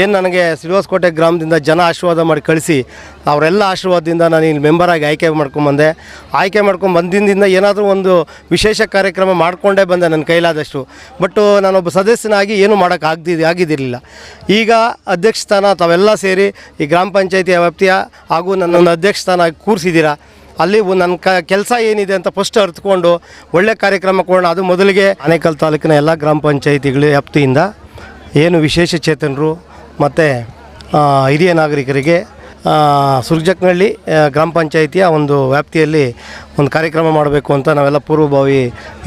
ಏನು ನನಗೆ ಶ್ರೀನಿವಾಸಕೋಟೆ ಗ್ರಾಮದಿಂದ ಜನ ಆಶೀರ್ವಾದ ಮಾಡಿ ಕಳಿಸಿ, ಅವರೆಲ್ಲ ಆಶೀರ್ವಾದದಿಂದ ನಾನು ಇಲ್ಲಿ ಮೆಂಬರಾಗಿ ಆಯ್ಕೆ ಮಾಡ್ಕೊಂಬಂದೆ ಆಯ್ಕೆ ಮಾಡ್ಕೊಂಡು ಏನಾದರೂ ಒಂದು ವಿಶೇಷ ಕಾರ್ಯಕ್ರಮ ಮಾಡಿಕೊಂಡೇ ಬಂದೆ ನನ್ನ ಕೈಲಾದಷ್ಟು. ಬಟ್ಟು ನಾನೊಬ್ಬ ಸದಸ್ಯನಾಗಿ ಏನೂ ಮಾಡೋಕ್ಕೆ ಆಗ್ದಿದ್ದು ಆಗಿದ್ದಿರಲಿಲ್ಲ ಈಗ ಅಧ್ಯಕ್ಷ ಸ್ಥಾನ ತಾವೆಲ್ಲ ಸೇರಿ ಈ ಗ್ರಾಮ ಪಂಚಾಯಿತಿ ವ್ಯಾಪ್ತಿಯ ಹಾಗೂ ನನ್ನನ್ನು ಅಧ್ಯಕ್ಷ ಸ್ಥಾನ ಕೂರಿಸಿದ್ದೀರಾ ಅಲ್ಲಿ ನನ್ನ ಕ, ಕೆಲಸ ಏನಿದೆ ಅಂತ ಫಸ್ಟ್ ಅರ್ಥಕೊಂಡು ಒಳ್ಳೆ ಕಾರ್ಯಕ್ರಮ ಕೊಡೋಣ. ಅದು ಮೊದಲಿಗೆ ಆನೇಕಲ್ ತಾಲೂಕಿನ ಎಲ್ಲ ಗ್ರಾಮ ಪಂಚಾಯಿತಿಗಳ ವ್ಯಾಪ್ತಿಯಿಂದ ಏನು ವಿಶೇಷ ಚೇತನರು ಮತ್ತು ಹಿರಿಯ ನಾಗರಿಕರಿಗೆ ಸುರ್ಜಕ್ನಹಳ್ಳಿ ಗ್ರಾಮ ಪಂಚಾಯಿತಿಯ ಒಂದು ವ್ಯಾಪ್ತಿಯಲ್ಲಿ ಒಂದು ಕಾರ್ಯಕ್ರಮ ಮಾಡಬೇಕು ಅಂತ ನಾವೆಲ್ಲ ಪೂರ್ವಭಾವಿ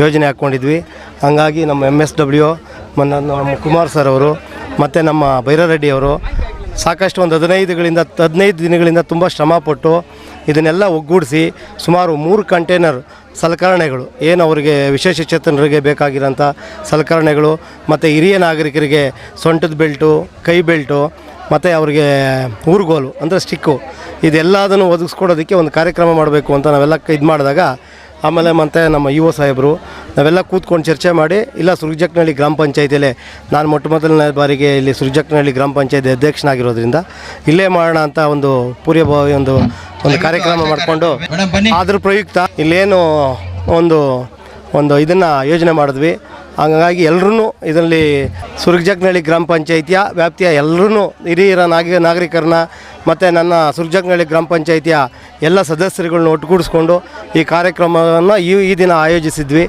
ಯೋಜನೆ ಹಾಕ್ಕೊಂಡಿದ್ವಿ. ಹಂಗಾಗಿ ನಮ್ಮ M S W Kumar sir ಅವರು, ಮತ್ತು ನಮ್ಮ ಭೈರರೆಡ್ಡಿ ಅವರು ಸಾಕಷ್ಟು ಒಂದು ಹದಿನೈದುಗಳಿಂದ ಹದಿನೈದು ದಿನಗಳಿಂದ ತುಂಬ ಶ್ರಮಪಟ್ಟು ಇದನ್ನೆಲ್ಲ ಒಗ್ಗೂಡಿಸಿ ಸುಮಾರು ಮೂರು ಕಂಟೈನರ್ ಸಲಕರಣೆಗಳು, ಏನು ಅವರಿಗೆ ವಿಶೇಷ ಚೇತನರಿಗೆ ಬೇಕಾಗಿರೋಂಥ ಸಲಕರಣೆಗಳು, ಮತ್ತು ಹಿರಿಯ ನಾಗರಿಕರಿಗೆ ಸೊಂಟದ ಬೆಲ್ಟು, ಕೈ ಬೆಲ್ಟು, ಮತ್ತು ಅವರಿಗೆ ಊರುಗೋಲು, ಅಂದರೆ ಸ್ಟಿಕ್ಕು, ಇದೆಲ್ಲದನ್ನು ಒದಗಿಸ್ಕೊಡೋದಕ್ಕೆ ಒಂದು ಕಾರ್ಯಕ್ರಮ ಮಾಡಬೇಕು ಅಂತ ನಾವೆಲ್ಲ ಇದು ಮಾಡಿದಾಗ, ಆಮೇಲೆ ಮತ್ತು ನಮ್ಮ ಇ ಒ ಸಾಹೇಬರು, ನಾವೆಲ್ಲ ಕೂತ್ಕೊಂಡು ಚರ್ಚೆ ಮಾಡಿ, ಇಲ್ಲ ಸುರ್ಜಕ್ನಹಳ್ಳಿ ಗ್ರಾಮ ಪಂಚಾಯತಿಯಲ್ಲೇ, ನಾನು ಮೊಟ್ಟ ಮೊದಲನೇ ಬಾರಿಗೆ ಇಲ್ಲಿ ಸುರ್ಜಕ್ನಹಳ್ಳಿ ಗ್ರಾಮ ಪಂಚಾಯತಿ ಅಧ್ಯಕ್ಷನಾಗಿರೋದ್ರಿಂದ, ಇಲ್ಲೇ ಮಾಡೋಣ ಅಂತ ಒಂದು ಪೂರ್ವಭಾವಿ ಒಂದು ಒಂದು ಕಾರ್ಯಕ್ರಮ ಮಾಡಿಕೊಂಡು ಅದ್ರ ಪ್ರಯುಕ್ತ ಇಲ್ಲೇನು ಒಂದು ಒಂದು ಇದನ್ನು ಯೋಜನೆ ಮಾಡಿದ್ವಿ. ಹಾಗಾಗಿ ಎಲ್ಲರೂ ಇದರಲ್ಲಿ ಸುರ್ಜಗ್ನಹಳ್ಳಿ ಗ್ರಾಮ ಪಂಚಾಯಿತಿಯ ವ್ಯಾಪ್ತಿಯ ಎಲ್ಲರೂ ಹಿರಿಯರ ನಾಗ, ನಾಗರಿಕರನ್ನ ಮತ್ತು ನನ್ನ ಸುರ್ಜಗ್ನಹಳ್ಳಿ ಗ್ರಾಮ ಪಂಚಾಯಿತಿಯ ಎಲ್ಲ ಸದಸ್ಯರುಗಳನ್ನ ಒಟ್ಟುಗೂಡಿಸ್ಕೊಂಡು ಈ ಕಾರ್ಯಕ್ರಮವನ್ನು ಈ ಈ ದಿನ ಆಯೋಜಿಸಿದ್ವಿ.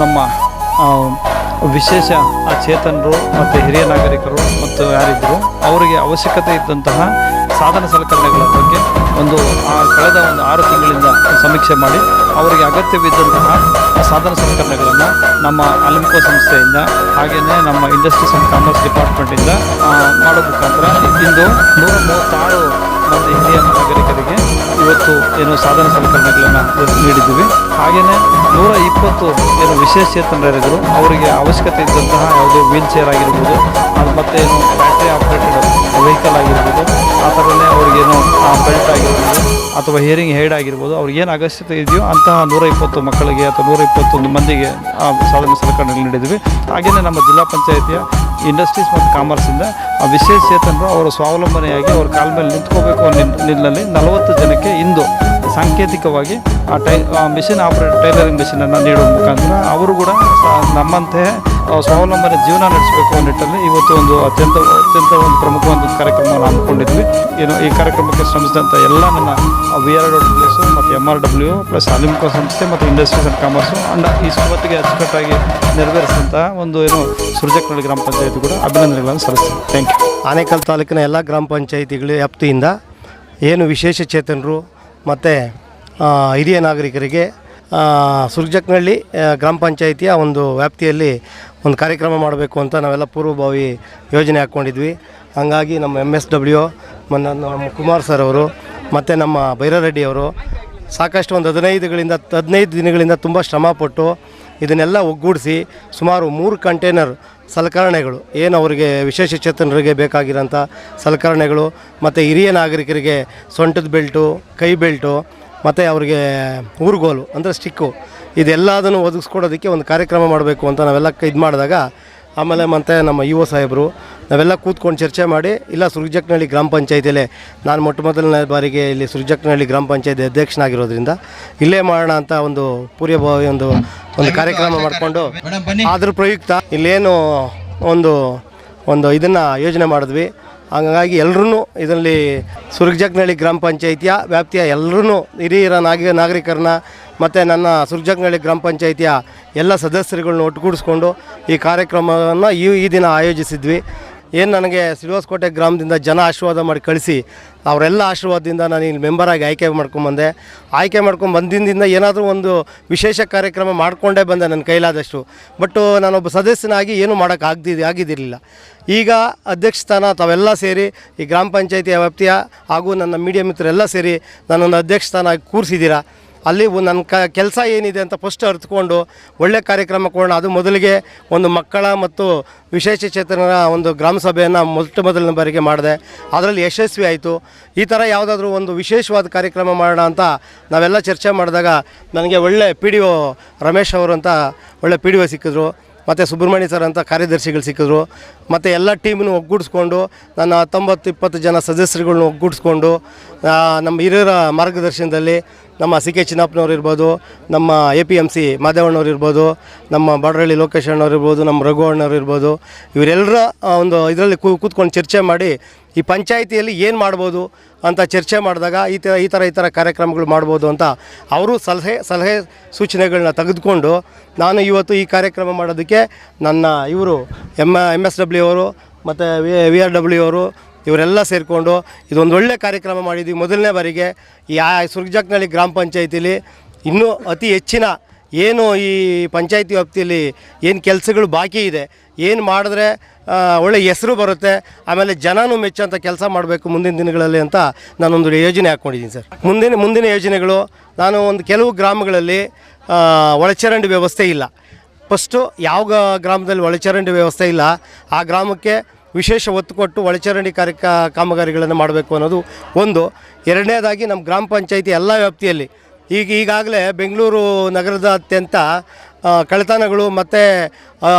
ನಮ್ಮ ವಿಶೇಷ ಆ ಚೇತನರು ಮತ್ತು ಹಿರಿಯ ನಾಗರಿಕರು ಮತ್ತು ಯಾರಿದ್ದರು ಅವರಿಗೆ ಅವಶ್ಯಕತೆ ಇದ್ದಂತಹ ಸಾಧನ ಸಲಕರಣೆಗಳ ಬಗ್ಗೆ ಒಂದು ಆ ಕಳೆದ ಒಂದು ಆರು ತಿಂಗಳಿಂದ ಸಮೀಕ್ಷೆ ಮಾಡಿ, ಅವರಿಗೆ ಅಗತ್ಯವಿದ್ದಂತಹ ಸಾಧನ ಸಲಕರಣೆಗಳನ್ನು ನಮ್ಮ ಅಲಿಂಕೋ ಸಂಸ್ಥೆಯಿಂದ ಹಾಗೆಯೇ ನಮ್ಮ ಇಂಡಸ್ಟ್ರೀಸ್ ಆ್ಯಂಡ್ ಕಾಮರ್ಸ್ ಡಿಪಾರ್ಟ್ಮೆಂಟಿಂದ ಮಾಡೋ ಮುಖಾಂತರ ಇಂದು ನೂರ ಮೂವತ್ತಾರು ಮಂದಿ ಹಿರಿಯ ನಾಗರಿಕರಿಗೆ ಇವತ್ತು ಏನು ಸಾಧನ ಸಲಕರಣೆಗಳನ್ನು ನೀಡಿದ್ದೀವಿ. ಹಾಗೆಯೇ ನೂರ ಇಪ್ಪತ್ತು ಏನು ವಿಶೇಷ ಚೇತನರಿದ್ದರು ಅವರಿಗೆ ಅವಶ್ಯಕತೆ ಇದ್ದಂತಹ ಯಾವುದೇ ವೀಲ್ ಚೇರ್ ಆಗಿರ್ಬೋದು ಅದು ಮತ್ತೆ ಏನು ಬ್ಯಾಟ್ರಿ ಆಪ್ರೇಟೆಡ್ ವೆಹಿಕಲ್ ಆಗಿರ್ಬೋದು, ಆ ಥರನೇ ಅವ್ರಿಗೇನು ಬೆಲ್ಟ್ ಆಗಿರ್ಬೋದು ಅಥವಾ ಹಿಯರಿಂಗ್ ಹೇಡ್ ಆಗಿರ್ಬೋದು, ಅವ್ರಿಗೆ ಏನು ಅಗತ್ಯತೆ ಇದೆಯೋ ಅಂತಹ ನೂರ ಇಪ್ಪತ್ತು ಮಕ್ಕಳಿಗೆ ಅಥವಾ ನೂರ ಇಪ್ಪತ್ತೊಂದು ಮಂದಿಗೆ ಆ ಸಾಧನ ಸಲಕರಣೆಗಳು ನೀಡಿದ್ವಿ ಹಾಗೆಯೇ ನಮ್ಮ ಜಿಲ್ಲಾ ಪಂಚಾಯಿತಿಯ ಇಂಡಸ್ಟ್ರೀಸ್ ಮತ್ತು ಕಾಮರ್ಸಿಂದ ಆ ವಿಶೇಷ ಚೇತನರು ಅವರು ಸ್ವಾವಲಂಬನೆಯಾಗಿ ಅವ್ರ ಕಾಲ ಮೇಲೆ ನಿಂತ್ಕೋಬೇಕು. ನಿಲ್ಲಲ್ಲಿ ನಲವತ್ತು ಜನಕ್ಕೆ ಇಂದು ಸಾಂಕೇತಿಕವಾಗಿ ಆ ಟೈ ಮಿಷಿನ್ ಆಪರೇಟ್, ಟೈಲರಿಂಗ್ ಮಿಷಿನನ್ನು ನೀಡುವ ಮುಖಾಂತರ ಅವರು ಕೂಡ ನಮ್ಮಂತೆ ಸ್ವಾವಲಂಬನೆ ಜೀವನ ನಡೆಸಬೇಕು ಅನ್ನೋ ನಿಟ್ಟಲ್ಲಿ ಇವತ್ತು ಒಂದು ಅತ್ಯಂತ ಅತ್ಯಂತ ಒಂದು ಪ್ರಮುಖವಾದ ಒಂದು ಕಾರ್ಯಕ್ರಮವನ್ನು ಹಮ್ಮಿಕೊಂಡಿದ್ವಿ. ಏನು ಈ ಕಾರ್ಯಕ್ರಮಕ್ಕೆ ಶ್ರಮಿಸಿದಂಥ ಎಲ್ಲ ನನ್ನ ವಿ ಆರ್ ಡಬ್ಲ್ಯೂಸ್ ಮತ್ತು M R W plus Alimco ಸಂಸ್ಥೆ ಮತ್ತು ಇಂಡಸ್ಟ್ರೀಸ್ ಆ್ಯಂಡ್ ಕಾಮರ್ಸು ಅಂಡ್ ಈ ಸಂಬತ್ತಿಗೆ ಅಚ್ಚುಕಟ್ಟಾಗಿ ನೆರವೇರಿಸಿದಂಥ ಒಂದು ಏನು ಸುರಜಕನಹಳ್ಳಿ ಗ್ರಾಮ ಪಂಚಾಯತಿ ಕೂಡ ಅಭಿನಂದನೆಗಳನ್ನು ಸಲ್ಲಿಸ್ತೀನಿ. ಥ್ಯಾಂಕ್ ಯು ಆನೇಕಲ್ ತಾಲೂಕಿನ ಎಲ್ಲ ಗ್ರಾಮ ಪಂಚಾಯಿತಿಗಳು ವ್ಯಾಪ್ತಿಯಿಂದ ಏನು ವಿಶೇಷ ಚೇತನರು ಮತ್ತು ಹಿರಿಯ ನಾಗರಿಕರಿಗೆ ಸುರ್ಜಕ್ನಹಳ್ಳಿ ಗ್ರಾಮ ಪಂಚಾಯಿತಿಯ ಒಂದು ವ್ಯಾಪ್ತಿಯಲ್ಲಿ ಒಂದು ಕಾರ್ಯಕ್ರಮ ಮಾಡಬೇಕು ಅಂತ ನಾವೆಲ್ಲ ಪೂರ್ವಭಾವಿ ಯೋಜನೆ ಹಾಕ್ಕೊಂಡಿದ್ವಿ. ಹಂಗಾಗಿ ನಮ್ಮ ಎಂ ಎಸ್ ಡಬ್ಲ್ಯೂ ನಮ್ಮ ಕುಮಾರ್ ಸರ್ ಅವರು, ಮತ್ತು ನಮ್ಮ ಭೈರರೆಡ್ಡಿ ಅವರು ಸಾಕಷ್ಟು ಒಂದು ಹದಿನೈದುಗಳಿಂದ ಹದಿನೈದು ದಿನಗಳಿಂದ ತುಂಬ ಶ್ರಮಪಟ್ಟು ಇದನ್ನೆಲ್ಲ ಒಗ್ಗೂಡಿಸಿ ಸುಮಾರು ಮೂರು ಕಂಟೈನರ್ ಸಲಕರಣೆಗಳು, ಏನು ಅವರಿಗೆ ವಿಶೇಷ ಚೇತನರಿಗೆ ಬೇಕಾಗಿರೋಂಥ ಸಲಕರಣೆಗಳು, ಮತ್ತು ಹಿರಿಯ ನಾಗರಿಕರಿಗೆ ಸೊಂಟದ ಬೆಲ್ಟು, ಕೈ ಬೆಲ್ಟು, ಮತ್ತು ಅವರಿಗೆ ಊರುಗೋಲು, ಅಂದರೆ ಸ್ಟಿಕ್ಕು, ಇದೆಲ್ಲದನ್ನು ಒದಗಿಸ್ಕೊಡೋದಕ್ಕೆ ಒಂದು ಕಾರ್ಯಕ್ರಮ ಮಾಡಬೇಕು ಅಂತ ನಾವೆಲ್ಲ ಇದು ಮಾಡಿದಾಗ ಆಮೇಲೆ ಮತ್ತು ನಮ್ಮ ಯು ಒ ಸಾಹೇಬರು ನಾವೆಲ್ಲ ಕೂತ್ಕೊಂಡು ಚರ್ಚೆ ಮಾಡಿ, ಇಲ್ಲ ಸುರ್ಜಕ್ನಹಳ್ಳಿ ಗ್ರಾಮ ಪಂಚಾಯತಿಯಲ್ಲೇ, ನಾನು ಮೊಟ್ಟ ಮೊದಲನೇ ಬಾರಿಗೆ ಇಲ್ಲಿ ಸುರ್ಜಕ್ನಹಳ್ಳಿ ಗ್ರಾಮ ಪಂಚಾಯತಿ ಅಧ್ಯಕ್ಷನಾಗಿರೋದ್ರಿಂದ ಇಲ್ಲೇ ಮಾಡೋಣ ಅಂತ ಒಂದು ಪೂರ್ವಭಾವಿ ಒಂದು ಒಂದು ಕಾರ್ಯಕ್ರಮ ಮಾಡಿಕೊಂಡು ಅದ್ರ ಪ್ರಯುಕ್ತ ಇಲ್ಲೇನು ಒಂದು ಒಂದು ಇದನ್ನು ಯೋಜನೆ ಮಾಡಿದ್ವಿ. ಹಾಗಾಗಿ ಎಲ್ಲರೂ ಇದರಲ್ಲಿ ಸುರ್ಜಕ್ನಹಳ್ಳಿ ಗ್ರಾಮ ಪಂಚಾಯಿತಿಯ ವ್ಯಾಪ್ತಿಯ ಎಲ್ಲರೂ ಹಿರಿಯರ ನಾಗ, ನಾಗರಿಕರನ್ನ ಮತ್ತು ನನ್ನ ಸುರ್ಜಕ್ನಹಳ್ಳಿ ಗ್ರಾಮ ಪಂಚಾಯಿತಿಯ ಎಲ್ಲ ಸದಸ್ಯರುಗಳನ್ನ ಒಟ್ಟುಗೂಡಿಸ್ಕೊಂಡು ಈ ಕಾರ್ಯಕ್ರಮವನ್ನು ಈ ಈ ದಿನ ಆಯೋಜಿಸಿದ್ವಿ. ಏನು ನನಗೆ ಸಿಲ್ವಾಸ್ಕೋಟೆ ಗ್ರಾಮದಿಂದ ಜನ ಆಶೀರ್ವಾದ ಮಾಡಿ ಕಳಿಸಿ, ಅವರೆಲ್ಲ ಆಶೀರ್ವಾದದಿಂದ ನಾನು ಇಲ್ಲಿ ಮೆಂಬರಾಗಿ ಆಯ್ಕೆ ಮಾಡ್ಕೊಂಬಂದೆ ಆಯ್ಕೆ ಮಾಡ್ಕೊಂಡು ಬಂದಿಂದಿಂದ ಏನಾದರೂ ಒಂದು ವಿಶೇಷ ಕಾರ್ಯಕ್ರಮ ಮಾಡಿಕೊಂಡೇ ಬಂದೆ ನನ್ನ ಕೈಲಾದಷ್ಟು. ಬಟ್ಟು ನಾನೊಬ್ಬ ಸದಸ್ಯನಾಗಿ ಏನೂ ಮಾಡೋಕ್ಕೆ ಆಗ್ದಿದ್ದು ಆಗಿದ್ದಿರಲಿಲ್ಲ ಈಗ ಅಧ್ಯಕ್ಷ ಸ್ಥಾನ ತಾವೆಲ್ಲ ಸೇರಿ, ಈ ಗ್ರಾಮ ಪಂಚಾಯಿತಿ ವ್ಯಾಪ್ತಿಯ ಹಾಗೂ ನನ್ನ ಮೀಡಿಯಾ ಮಿತ್ರರೆಲ್ಲ ಸೇರಿ ನನ್ನನ್ನು ಅಧ್ಯಕ್ಷ ಸ್ಥಾನ ಕೂರಿಸಿದ್ದೀರಾ ಅಲ್ಲಿ ನನ್ನ ಕ ಕೆಲಸ ಏನಿದೆ ಅಂತ ಫಸ್ಟ್ ಅರ್ತ್ಕೊಂಡು ಒಳ್ಳೆ ಕಾರ್ಯಕ್ರಮ ಕೊಡೋಣ. ಅದು ಮೊದಲಿಗೆ ಒಂದು ಮಕ್ಕಳ ಮತ್ತು ವಿಶೇಷ ಚೇತನರ ಒಂದು ಗ್ರಾಮ ಸಭೆಯನ್ನು ಮೊಟ್ಟ ಮೊದಲನೇ ಬಾರಿಗೆ ಮಾಡಿದೆ. ಅದರಲ್ಲಿ ಯಶಸ್ವಿ ಆಯಿತು. ಈ ಥರ ಯಾವುದಾದ್ರೂ ಒಂದು ವಿಶೇಷವಾದ ಕಾರ್ಯಕ್ರಮ ಮಾಡೋಣ ಅಂತ ನಾವೆಲ್ಲ ಚರ್ಚೆ ಮಾಡಿದಾಗ ನನಗೆ ಒಳ್ಳೆ ಪಿ ಡಿ ಒ ರಮೇಶ್ ಅವರು ಅಂತ ಒಳ್ಳೆ ಪಿ ಡಿ ಒ ಸಿಕ್ಕಿದ್ರು. ಮತ್ತು ಸುಬ್ರಹ್ಮಣ್ಯ ಸರ್ ಅಂತ ಕಾರ್ಯದರ್ಶಿಗಳು ಸಿಕ್ಕಿದ್ರು. ಮತ್ತು ಎಲ್ಲ ಟೀಮನ್ನು ಒಗ್ಗೂಡಿಸ್ಕೊಂಡು, ನನ್ನ ಹತ್ತೊಂಬತ್ತು ಇಪ್ಪತ್ತು ಜನ ಸದಸ್ಯರುಗಳನ್ನ ಒಗ್ಗೂಡಿಸ್ಕೊಂಡು ನಮ್ಮ ಹಿರಿಯರ ಮಾರ್ಗದರ್ಶನದಲ್ಲಿ ನಮ್ಮ ಸಿ ಕೆ ಚಿನ್ನಪ್ಪನವ್ರು ಇರ್ಬೋದು, ನಮ್ಮ ಎ ಪಿ ಎಂ ಸಿ ಮಾದೇವಣ್ಣವ್ರು ಇರ್ಬೋದು, ನಮ್ಮ ಬಾಡ್ರಳ್ಳಿ ಲೋಕೇಶ್ ಅಣ್ಣವ್ರು ಇರ್ಬೋದು, ನಮ್ಮ ರಘು ಅಣ್ಣವ್ರು ಇರ್ಬೋದು, ಇವರೆಲ್ಲರ ಒಂದು ಇದರಲ್ಲಿ ಕೂತ್ಕೊಂಡು ಚರ್ಚೆ ಮಾಡಿ ಈ ಪಂಚಾಯಿತಿಯಲ್ಲಿ ಏನು ಮಾಡ್ಬೋದು ಅಂತ ಚರ್ಚೆ ಮಾಡಿದಾಗ ಈ ಥರ ಈ ಥರ ಈ ಥರ ಕಾರ್ಯಕ್ರಮಗಳು ಮಾಡ್ಬೋದು ಅಂತ ಅವರು ಸಲಹೆ ಸಲಹೆ ಸೂಚನೆಗಳನ್ನ ತೆಗೆದುಕೊಂಡು ನಾನು ಇವತ್ತು ಈ ಕಾರ್ಯಕ್ರಮ ಮಾಡೋದಕ್ಕೆ ನನ್ನ ಇವರು ಎಂ ಎಂ ಎಸ್ ಡಬ್ಲ್ಯೂ ಅವರು, ಮತ್ತು ವಿ ವಿ ಆರ್ ಡಬ್ಲ್ಯೂ ಅವರು ಇವರೆಲ್ಲ ಸೇರಿಕೊಂಡು ಇದೊಂದು ಒಳ್ಳೆ ಕಾರ್ಯಕ್ರಮ ಮಾಡಿದ್ವಿ ಮೊದಲನೇ ಬಾರಿಗೆ. ಯಾ ಸುರ್ಜಕ್ನಳ್ಳಿ ಗ್ರಾಮ ಪಂಚಾಯತಿಲಿ ಇನ್ನೂ ಅತಿ ಹೆಚ್ಚಿನ ಏನು ಈ ಪಂಚಾಯತಿ ವ್ಯಾಪ್ತಿಯಲ್ಲಿ ಏನು ಕೆಲಸಗಳು ಬಾಕಿ ಇದೆ, ಏನು ಮಾಡಿದ್ರೆ ಒಳ್ಳೆ ಹೆಸರು ಬರುತ್ತೆ, ಆಮೇಲೆ ಜನನೂ ಮೆಚ್ಚುವಂಥ ಕೆಲಸ ಮಾಡಬೇಕು ಮುಂದಿನ ದಿನಗಳಲ್ಲಿ ಅಂತ ನಾನೊಂದು ಯೋಜನೆ ಹಾಕ್ಕೊಂಡಿದ್ದೀನಿ ಸರ್. ಮುಂದಿನ ಮುಂದಿನ ಯೋಜನೆಗಳು, ನಾನು ಒಂದು ಕೆಲವು ಗ್ರಾಮಗಳಲ್ಲಿ ಒಳಚರಂಡಿ ವ್ಯವಸ್ಥೆ ಇಲ್ಲ. ಫಸ್ಟು ಯಾವ ಗ್ರಾಮದಲ್ಲಿ ಒಳಚರಂಡಿ ವ್ಯವಸ್ಥೆ ಇಲ್ಲ, ಆ ಗ್ರಾಮಕ್ಕೆ ವಿಶೇಷ ಒತ್ತು ಕೊಟ್ಟು ಒಳಚರಂಡಿ ಕಾರ್ಯ ಕಾಮಗಾರಿಗಳನ್ನು ಮಾಡಬೇಕು ಅನ್ನೋದು ಒಂದು. ಎರಡನೇದಾಗಿ ನಮ್ಮ ಗ್ರಾಮ ಪಂಚಾಯಿತಿ ಎಲ್ಲ ವ್ಯಾಪ್ತಿಯಲ್ಲಿ ಈಗ ಈಗಾಗಲೇ ಬೆಂಗಳೂರು ನಗರದಾದ್ಯಂತ ಕಳೆತನಗಳು ಮತ್ತು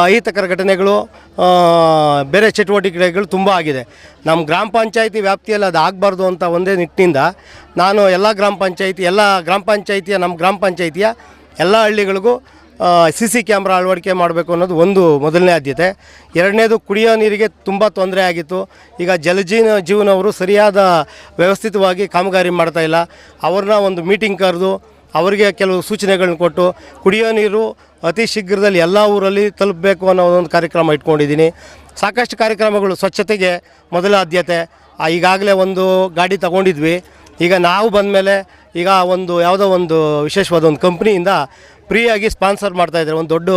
ಅಹಿತಕರ ಘಟನೆಗಳು ಬೇರೆ ಚಟುವಟಿಕೆಗಳು ತುಂಬ ಆಗಿದೆ. ನಮ್ಮ ಗ್ರಾಮ ಪಂಚಾಯಿತಿ ವ್ಯಾಪ್ತಿಯಲ್ಲಿ ಅದು ಆಗಬಾರ್ದು ಅಂತ ಒಂದೇ ನಿಟ್ಟಿನಿಂದ ನಾನು ಎಲ್ಲ ಗ್ರಾಮ ಪಂಚಾಯಿತಿ, ಎಲ್ಲ ಗ್ರಾಮ ಪಂಚಾಯಿತಿಯ ನಮ್ಮ ಗ್ರಾಮ ಪಂಚಾಯಿತಿಯ ಎಲ್ಲ ಹಳ್ಳಿಗಳಿಗೂ ಸಿ ಸಿ ಕ್ಯಾಮ್ರಾ ಅಳವಡಿಕೆ ಮಾಡಬೇಕು ಅನ್ನೋದು ಒಂದು ಮೊದಲನೇ ಆದ್ಯತೆ. ಎರಡನೇದು ಕುಡಿಯೋ ನೀರಿಗೆ ತುಂಬ ತೊಂದರೆ ಆಗಿತ್ತು. ಈಗ ಜಲಜೀವನ ಜೀವನವರು ಸರಿಯಾದ ವ್ಯವಸ್ಥಿತವಾಗಿ ಕಾಮಗಾರಿ ಮಾಡ್ತಾ ಇಲ್ಲ. ಅವ್ರನ್ನ ಒಂದು ಮೀಟಿಂಗ್ ಕರೆದು ಅವರಿಗೆ ಕೆಲವು ಸೂಚನೆಗಳನ್ನ ಕೊಟ್ಟು ಕುಡಿಯೋ ನೀರು ಅತಿ ಶೀಘ್ರದಲ್ಲಿ ಎಲ್ಲ ಊರಲ್ಲಿ ತಲುಪಬೇಕು ಅನ್ನೋ ಒಂದು ಕಾರ್ಯಕ್ರಮ ಇಟ್ಕೊಂಡಿದ್ದೀನಿ. ಸಾಕಷ್ಟು ಕಾರ್ಯಕ್ರಮಗಳು ಸ್ವಚ್ಛತೆಗೆ ಮೊದಲ ಆದ್ಯತೆ. ಈಗಾಗಲೇ ಒಂದು ಗಾಡಿ ತಗೊಂಡಿದ್ವಿ. ಈಗ ನಾವು ಬಂದಮೇಲೆ ಈಗ ಒಂದು ಯಾವುದೋ ಒಂದು ವಿಶೇಷವಾದ ಒಂದು ಕಂಪ್ನಿಯಿಂದ ಫ್ರೀಯಾಗಿ ಸ್ಪಾನ್ಸರ್ ಮಾಡ್ತಾಯಿದ್ದಾರೆ ಒಂದು ದೊಡ್ಡ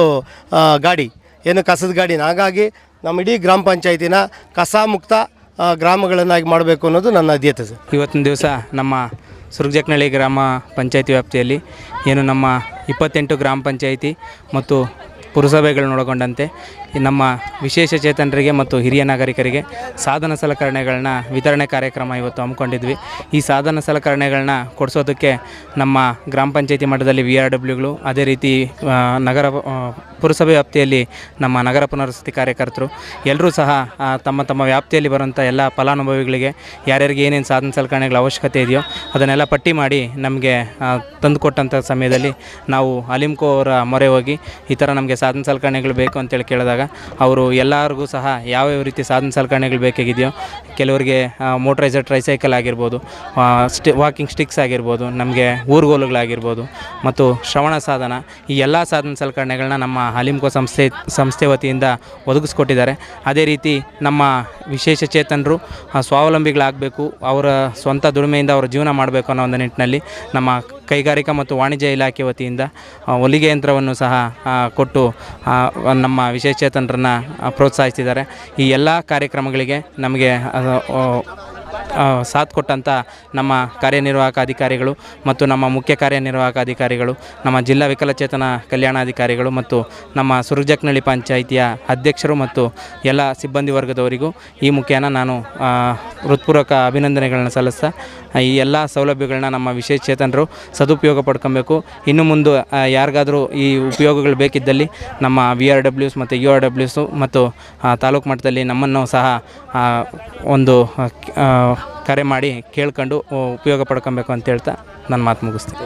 ಗಾಡಿ. ಏನು ಕಸದ ಗಾಡಿನ? ಹಾಗಾಗಿ ನಮ್ಮ ಇಡೀ ಗ್ರಾಮ ಪಂಚಾಯತಿನ ಕಸ ಮುಕ್ತ ಗ್ರಾಮಗಳನ್ನಾಗಿ ಮಾಡಬೇಕು ಅನ್ನೋದು ನನ್ನ ಆದ್ಯತೆ ಸರ್. ಇವತ್ತಿನ ದಿವಸ ನಮ್ಮ ಸುರ್ಗಜಕ್ನಹಳ್ಳಿ ಗ್ರಾಮ ಪಂಚಾಯತಿ ವ್ಯಾಪ್ತಿಯಲ್ಲಿ ಏನು ನಮ್ಮ ಇಪ್ಪತ್ತೆಂಟು ಗ್ರಾಮ ಪಂಚಾಯಿತಿ ಮತ್ತು ಪುರಸಭೆಗಳನ್ನ ಒಳಗೊಂಡಂತೆ ಈ ನಮ್ಮ ವಿಶೇಷ ಚೇತನರಿಗೆ ಮತ್ತು ಹಿರಿಯ ನಾಗರಿಕರಿಗೆ ಸಾಧನ ಸಲಕರಣೆಗಳನ್ನ ವಿತರಣೆ ಕಾರ್ಯಕ್ರಮ ಇವತ್ತು ಹಮ್ಮಿಕೊಂಡಿದ್ವಿ. ಈ ಸಾಧನ ಸಲಕರಣೆಗಳನ್ನ ಕೊಡಿಸೋದಕ್ಕೆ ನಮ್ಮ ಗ್ರಾಮ ಪಂಚಾಯತಿ ಮಟ್ಟದಲ್ಲಿ ವಿ ಆರ್ ಡಬ್ಲ್ಯೂಗಳು ಅದೇ ರೀತಿ ನಗರ ಪುರಸಭೆ ವ್ಯಾಪ್ತಿಯಲ್ಲಿ ನಮ್ಮ ನಗರ ಪುನರ್ವಸತಿ ಕಾರ್ಯಕರ್ತರು ಎಲ್ಲರೂ ಸಹ ತಮ್ಮ ತಮ್ಮ ವ್ಯಾಪ್ತಿಯಲ್ಲಿ ಬರುವಂಥ ಎಲ್ಲ ಫಲಾನುಭವಿಗಳಿಗೆ ಯಾರ್ಯಾರಿಗೆ ಏನೇನು ಸಾಧನ ಸಲಕರಣೆಗಳ ಅವಶ್ಯಕತೆ ಇದೆಯೋ ಅದನ್ನೆಲ್ಲ ಪಟ್ಟಿ ಮಾಡಿ ನಮಗೆ ತಂದುಕೊಟ್ಟಂಥ ಸಮಯದಲ್ಲಿ ನಾವು ಅಲಿಮ್ಕೋ ಅವರ ಮೊರೆ ಹೋಗಿ ಈ ಥರ ನಮಗೆ ಸಾಧನ ಸಲಕರಣೆಗಳು ಬೇಕು ಅಂತೇಳಿ ಕೇಳಿದಾಗ ಅವರು ಎಲ್ಲರಿಗೂ ಸಹ ಯಾವ್ಯಾವ ರೀತಿ ಸಾಧನ ಸಲಕರಣೆಗಳು ಬೇಕಾಗಿದೆಯೋ, ಕೆಲವರಿಗೆ ಮೋಟ್ರೈಸರ್ ಟ್ರೈಸೈಕಲ್ ಆಗಿರ್ಬೋದು ಸ್ಟಿ ವಾಕಿಂಗ್ ಸ್ಟಿಕ್ಸ್ ಆಗಿರ್ಬೋದು, ನಮಗೆ ಊರುಗೋಲುಗಳಾಗಿರ್ಬೋದು, ಮತ್ತು ಶ್ರವಣ ಸಾಧನ, ಈ ಎಲ್ಲ ಸಾಧನ ಸಲಕರಣೆಗಳನ್ನ ನಮ್ಮ ಹಲಿಮ್ಕೋ ಸಂಸ್ಥೆ ಸಂಸ್ಥೆ ವತಿಯಿಂದ ಒದಗಿಸ್ಕೊಟ್ಟಿದ್ದಾರೆ. ಅದೇ ರೀತಿ ನಮ್ಮ ವಿಶೇಷ ಚೇತನರು ಸ್ವಾವಲಂಬಿಗಳಾಗಬೇಕು, ಅವರ ಸ್ವಂತ ದುಡಿಮೆಯಿಂದ ಅವರ ಜೀವನ ಮಾಡಬೇಕು ಅನ್ನೋ ಒಂದು ನಿಟ್ಟಿನಲ್ಲಿ ನಮ್ಮ ಕೈಗಾರಿಕಾ ಮತ್ತು ವಾಣಿಜ್ಯ ಇಲಾಖೆ ವತಿಯಿಂದ ಹೊಲಿಗೆ ಯಂತ್ರವನ್ನು ಸಹ ಕೊಟ್ಟು ನಮ್ಮ ವಿಶೇಷ ಚೇತನರನ್ನು ಪ್ರೋತ್ಸಾಹಿಸಿದ್ದಾರೆ ಈ ಎಲ್ಲ ಕಾರ್ಯಕ್ರಮಗಳಿಗೆ ನಮಗೆ ಸಾಥ್ ಕೊಟ್ಟಂಥ ನಮ್ಮ ಕಾರ್ಯನಿರ್ವಾಹಕ ಅಧಿಕಾರಿಗಳು ಮತ್ತು ನಮ್ಮ ಮುಖ್ಯ ಕಾರ್ಯನಿರ್ವಾಹಕ ಅಧಿಕಾರಿಗಳು, ನಮ್ಮ ಜಿಲ್ಲಾ ವಿಕಲಚೇತನ ಕಲ್ಯಾಣಾಧಿಕಾರಿಗಳು ಮತ್ತು ನಮ್ಮ ಸುರಜಕ್ನಳ್ಳಿ ಪಂಚಾಯಿತಿಯ ಅಧ್ಯಕ್ಷರು ಮತ್ತು ಎಲ್ಲ ಸಿಬ್ಬಂದಿ ವರ್ಗದವರಿಗೂ ಈ ಮುಖ್ಯನ ನಾನು ಹೃತ್ಪೂರ್ವಕ ಅಭಿನಂದನೆಗಳನ್ನ ಸಲ್ಲಿಸ್ತಾ, ಈ ಎಲ್ಲ ಸೌಲಭ್ಯಗಳನ್ನ ನಮ್ಮ ವಿಶೇಷ ಚೇತನರು ಸದುಪಯೋಗ ಪಡ್ಕೊಬೇಕು. ಇನ್ನು ಮುಂದೆ ಯಾರಿಗಾದರೂ ಈ ಉಪಯೋಗಗಳು ಬೇಕಿದ್ದಲ್ಲಿ ನಮ್ಮ ವಿ ಆರ್ ಡಬ್ಲ್ಯೂಸ್ ಮತ್ತು ಯು ಆರ್ ಡಬ್ಲ್ಯೂಸು ಮತ್ತು ತಾಲೂಕು ಮಟ್ಟದಲ್ಲಿ ನಮ್ಮನ್ನು ಸಹ ಒಂದು ಕರೆ ಮಾಡಿ ಕೇಳ್ಕೊಂಡು ಉಪಯೋಗ ಪಡ್ಕೊಬೇಕು ಅಂತ ಹೇಳ್ತಾ ನನ್ನ ಮಾತು ಮುಗಿಸ್ತೀನಿ.